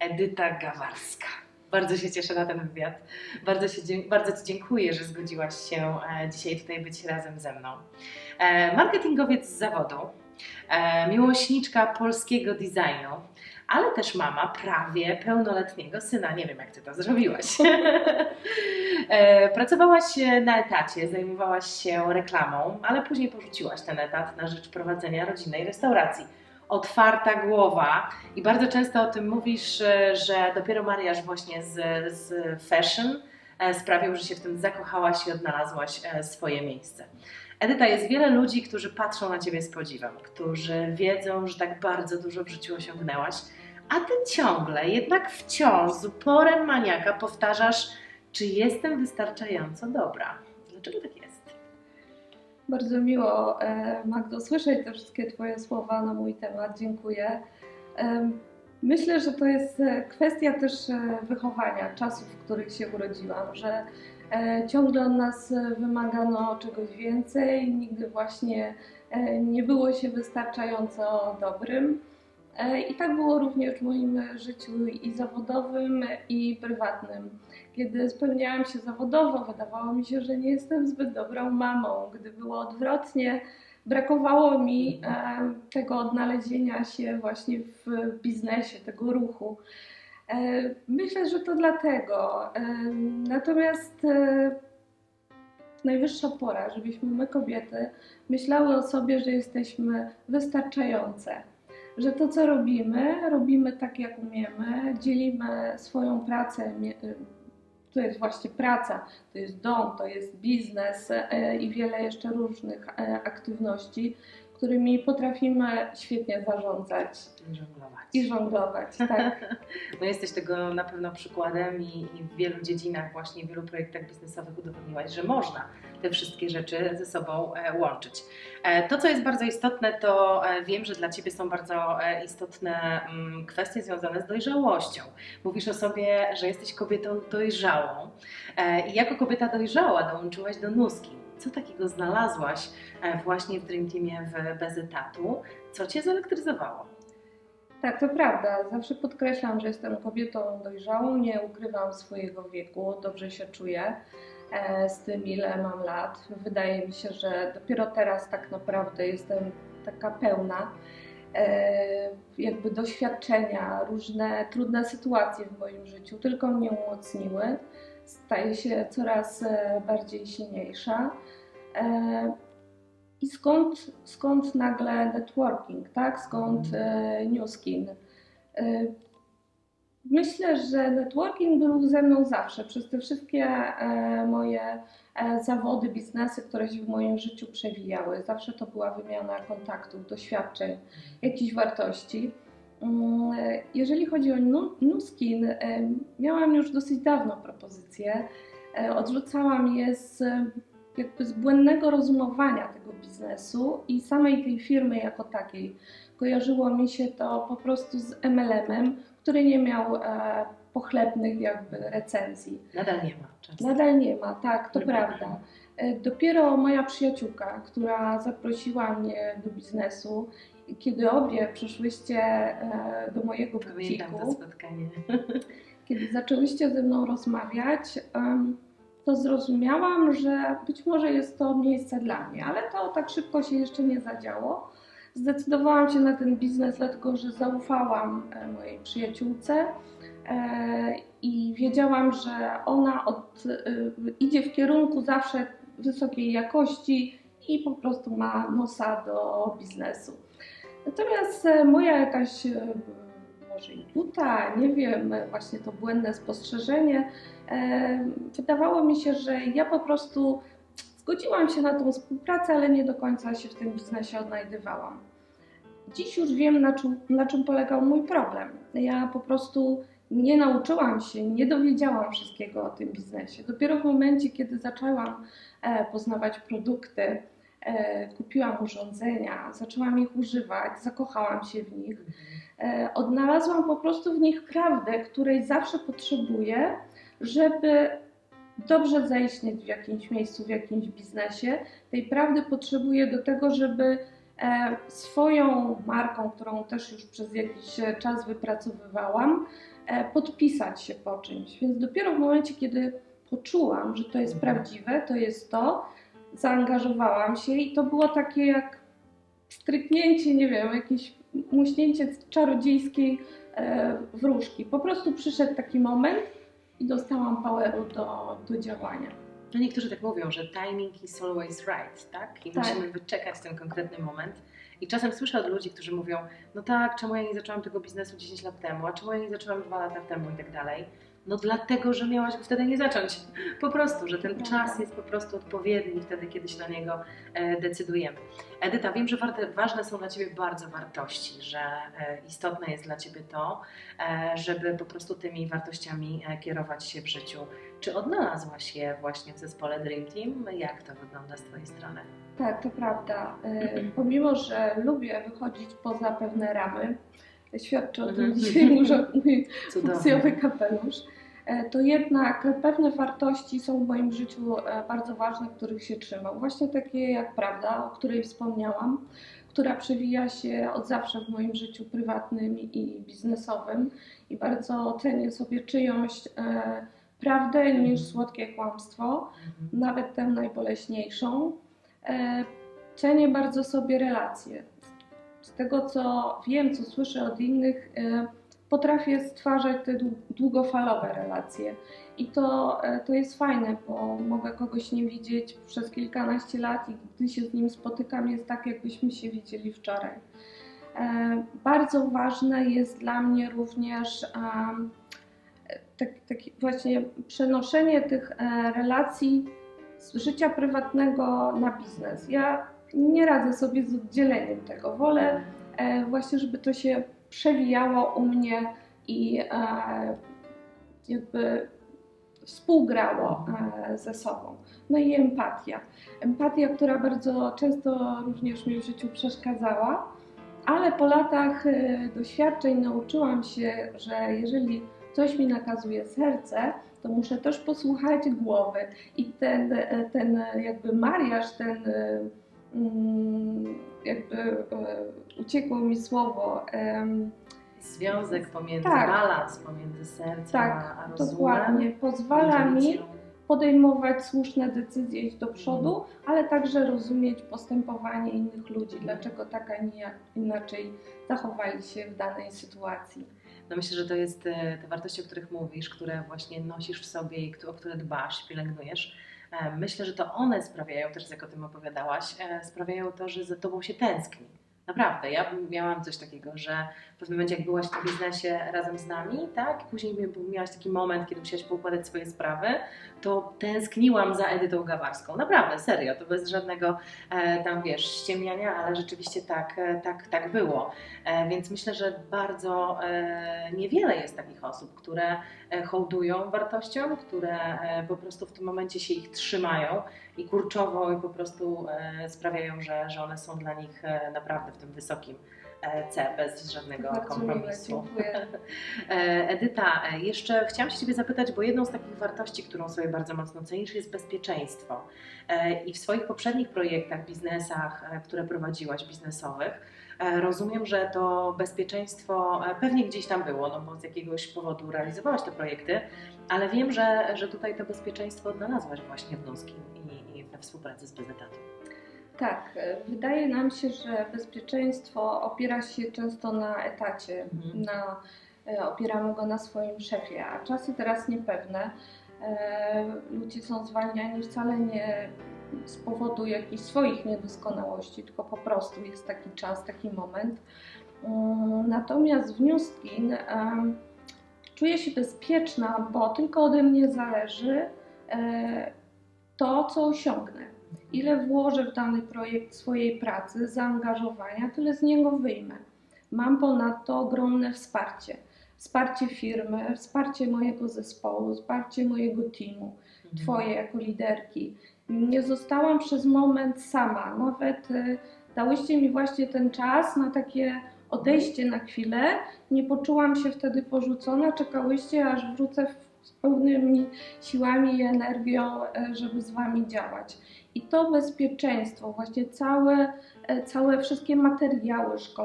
Edyta Gawarska. Bardzo się cieszę na ten wywiad. Bardzo, się, bardzo Ci dziękuję, że zgodziłaś się e, dzisiaj tutaj być razem ze mną. E, marketingowiec z zawodu, e, miłośniczka polskiego designu, ale też mama prawie pełnoletniego syna. Nie wiem, jak Ty to zrobiłaś. pracowałaś na etacie, zajmowałaś się reklamą, ale później porzuciłaś ten etat na rzecz prowadzenia rodzinnej restauracji otwarta głowa i bardzo często o tym mówisz, e, że dopiero mariaż właśnie z, z fashion e, sprawił, że się w tym zakochałaś i odnalazłaś e, swoje miejsce. Edyta, jest wiele ludzi, którzy patrzą na Ciebie z podziwem, którzy wiedzą, że tak bardzo dużo w życiu osiągnęłaś, a Ty ciągle, jednak wciąż z uporem maniaka powtarzasz, czy jestem wystarczająco dobra. Dlaczego tak? Bardzo miło, e, Magdo, słyszeć te wszystkie Twoje słowa na mój temat. Dziękuję. Em, Myślę, że to jest e, kwestia też e, wychowania, czasów, w których się urodziłam, że e, ciągle od nas e, wymagano czegoś więcej, nigdy właśnie e, nie było się wystarczająco dobrym. E, I tak było również w moim życiu i zawodowym, i prywatnym. Kiedy spełniałam się zawodowo, wydawało mi się, że nie jestem zbyt dobrą mamą. Gdy było odwrotnie, brakowało mi e, tego odnalezienia się właśnie w biznesie, tego ruchu. E, myślę, że to dlatego. Natomiast najwyższa pora, żebyśmy my kobiety myślały o sobie, że jesteśmy wystarczające że to, co robimy, robimy tak, jak umiemy, dzielimy swoją pracę. mie- To jest właśnie praca, to jest dom, to jest biznes e, i wiele jeszcze różnych e, aktywności, którymi potrafimy świetnie zarządzać Żonglować. i żonglować. Tak. No jesteś tego na pewno przykładem i, i w wielu dziedzinach, właśnie w wielu projektach biznesowych udowodniłaś, że można te wszystkie rzeczy ze sobą e, łączyć. E, to, co jest bardzo istotne, to e, wiem, że dla Ciebie są bardzo istotne mm, kwestie związane z dojrzałością. Mówisz o sobie, że jesteś kobietą dojrzałą i jako kobieta dojrzała dołączyłaś do Nuski. Co takiego znalazłaś e, właśnie w Dream Teamie w Bez Etatu? Co Cię zelektryzowało? Tak, to prawda. Zawsze podkreślam, że jestem kobietą dojrzałą, nie ukrywam swojego wieku, dobrze się czuję e, z tym, ile mam lat. Wydaje mi się, że dopiero teraz tak naprawdę jestem taka pełna. E, jakby doświadczenia, różne trudne sytuacje w moim życiu tylko mnie umocniły. Staję się coraz e, bardziej silniejsza. E, I skąd, skąd nagle networking, tak? Skąd e, Newskin? Myślę, że networking był ze mną zawsze, przez te wszystkie e, moje e, zawody, biznesy, które się w moim życiu przewijały. Zawsze to była wymiana kontaktów, doświadczeń, jakichś wartości. Mm, e, Jeżeli chodzi o Nu- Nuskin, miałam już dosyć dawno propozycje. E, Odrzucałam je z jakby z błędnego rozumowania tego biznesu i samej tej firmy jako takiej. Kojarzyło mi się to po prostu z MLM-em, który nie miał e, pochlebnych jakby recenzji. Nadal nie ma często. Nadal nie ma, tak, to prawda. E, Dopiero moja przyjaciółka, która zaprosiła mnie do biznesu, kiedy obie przyszłyście e, do mojego Pamiętam to butiku, spotkanie. kiedy zaczęłyście ze mną rozmawiać, to zrozumiałam, że być może jest to miejsce dla mnie, ale to tak szybko się jeszcze nie zadziało. Zdecydowałam się na ten biznes, dlatego że zaufałam e, mojej przyjaciółce e, i wiedziałam, że ona od, e, idzie w kierunku zawsze wysokiej jakości i po prostu ma nosa do biznesu. Natomiast moja jakaś może buta, nie wiem, właśnie to błędne spostrzeżenie. Wydawało mi się, że ja po prostu zgodziłam się na tą współpracę, ale nie do końca się w tym biznesie odnajdywałam. Dziś już wiem, na czym, na czym polegał mój problem. Ja po prostu nie nauczyłam się, nie dowiedziałam wszystkiego o tym biznesie. Dopiero w momencie, kiedy zaczęłam e, poznawać produkty, e, kupiłam urządzenia, zaczęłam ich używać, zakochałam się w nich e, odnalazłam po prostu w nich prawdę, której zawsze potrzebuję, żeby dobrze zaistnieć w jakimś miejscu, w jakimś biznesie. Tej prawdy potrzebuję do tego, żeby e, swoją marką, którą też już przez jakiś e, czas wypracowywałam, e, podpisać się po czymś. Więc dopiero w momencie, kiedy poczułam, że to jest Mhm. prawdziwe, to jest to, zaangażowałam się i to było takie jak stryknięcie, nie wiem, jakieś muśnięcie czarodziejskiej wróżki. Po prostu przyszedł taki moment i dostałam poweru do, do działania. No niektórzy tak mówią, że timing is always right, tak? I Tak. musimy wyczekać ten konkretny moment. I czasem słyszę od ludzi, którzy mówią, no tak, czemu ja nie zaczęłam tego biznesu 10 lat temu, a czemu ja nie zaczęłam 2 lata temu i tak dalej. No dlatego, że miałaś go wtedy nie zacząć. Po prostu, że ten Prawda. czas jest po prostu odpowiedni wtedy, kiedy się na niego e, decydujemy. Edyta, wiem, że ważne są dla Ciebie bardzo wartości, że e, istotne jest dla Ciebie to, e, żeby po prostu tymi wartościami kierować się w życiu. Czy odnalazłaś je właśnie w zespole Dream Team? Jak to wygląda z Twojej strony? Tak, to prawda. E, Pomimo, że lubię wychodzić poza pewne ramy, świadczy o tym Mhm. dzisiaj mój, funkcjowy kapelusz, to jednak pewne wartości są w moim życiu e, bardzo ważne, których się trzymam. Właśnie takie jak prawda, o której wspomniałam, która przewija się od zawsze w moim życiu prywatnym i biznesowym i bardzo cenię sobie czyjąś e, prawdę niż słodkie kłamstwo Mhm. nawet tę najboleśniejszą. E, Cenię bardzo sobie relacje. Z tego co wiem, co słyszę od innych, e, potrafię stwarzać te dłu- długofalowe relacje. I to, e, to jest fajne, bo mogę kogoś nie widzieć przez kilkanaście lat i gdy się z nim spotykam, jest tak, jakbyśmy się widzieli wczoraj. E, Bardzo ważne jest dla mnie również em, tak, tak właśnie przenoszenie tych e, relacji z życia prywatnego na biznes. Ja nie radzę sobie z oddzieleniem tego. Wolę e, właśnie, żeby to się przewijało u mnie i e, jakby współgrało e, ze sobą. No i empatia. Empatia, która bardzo często również mi w życiu przeszkadzała, ale po latach e, doświadczeń nauczyłam się, że jeżeli coś mi nakazuje serce, to muszę też posłuchać głowy. I ten, ten jakby mariaż, ten jakby e, uciekło mi słowo. Związek pomiędzy, Tak. balans pomiędzy sercem Tak, a rozumem. Dokładnie. Pozwala mi podejmować słuszne decyzje, iść do przodu, ale także rozumieć postępowanie innych ludzi, dlaczego tak, a nie inaczej zachowali się w danej sytuacji. No myślę, że to jest e, te wartości, o których mówisz, które właśnie nosisz w sobie i o które dbasz, pielęgnujesz. E, Myślę, że to one sprawiają, też jak o tym opowiadałaś, e, sprawiają to, że za tobą się tęskni. Naprawdę, ja miałam coś takiego, że w pewnym momencie jak byłaś w biznesie razem z nami, tak, później miałaś taki moment, kiedy musiałaś poukładać swoje sprawy, to tęskniłam za Edytą Gawarską. Naprawdę, serio, to bez żadnego e, tam, wiesz, ściemniania, ale rzeczywiście tak, e, tak, tak było. E, Więc myślę, że bardzo e, niewiele jest takich osób, które e, hołdują wartościom, które e, po prostu w tym momencie się ich trzymają i kurczowo i po prostu e, sprawiają, że, że one są dla nich e, naprawdę w tym wysokim e, C, bez żadnego Bardzo miłe, kompromisu. dziękuję. E, Edyta, jeszcze chciałam się Ciebie zapytać, bo jedną z takich wartości, którą sobie bardzo mocno cenisz, jest bezpieczeństwo. I w swoich poprzednich projektach, biznesach, które prowadziłaś, biznesowych, rozumiem, że to bezpieczeństwo pewnie gdzieś tam było, no bo z jakiegoś powodu realizowałaś te projekty, ale wiem, że, że tutaj to bezpieczeństwo odnalazłaś właśnie w Nuskim współpracy z BZT. Tak, e, wydaje nam się, że bezpieczeństwo opiera się często na etacie, Mhm. na, e, opieramy go na swoim szefie, a czasy teraz niepewne. E, Ludzie są zwalniani wcale nie z powodu jakichś swoich niedoskonałości, tylko po prostu jest taki czas, taki moment. Mm, Natomiast w Newskin czuję się bezpieczna, bo tylko ode mnie zależy to, co osiągnę. Ile włożę w dany projekt swojej pracy, zaangażowania, tyle z niego wyjmę. Mam ponadto ogromne wsparcie. Wsparcie firmy, wsparcie mojego zespołu, wsparcie mojego teamu, Twoje jako liderki. Nie zostałam przez moment sama. Nawet e, dałyście mi właśnie ten czas na takie odejście na chwilę. Nie poczułam się wtedy porzucona. Czekałyście, aż wrócę w- z pełnymi siłami i energią, e, żeby z Wami działać. I to bezpieczeństwo, właśnie całe e, całe wszystkie materiały szkoleń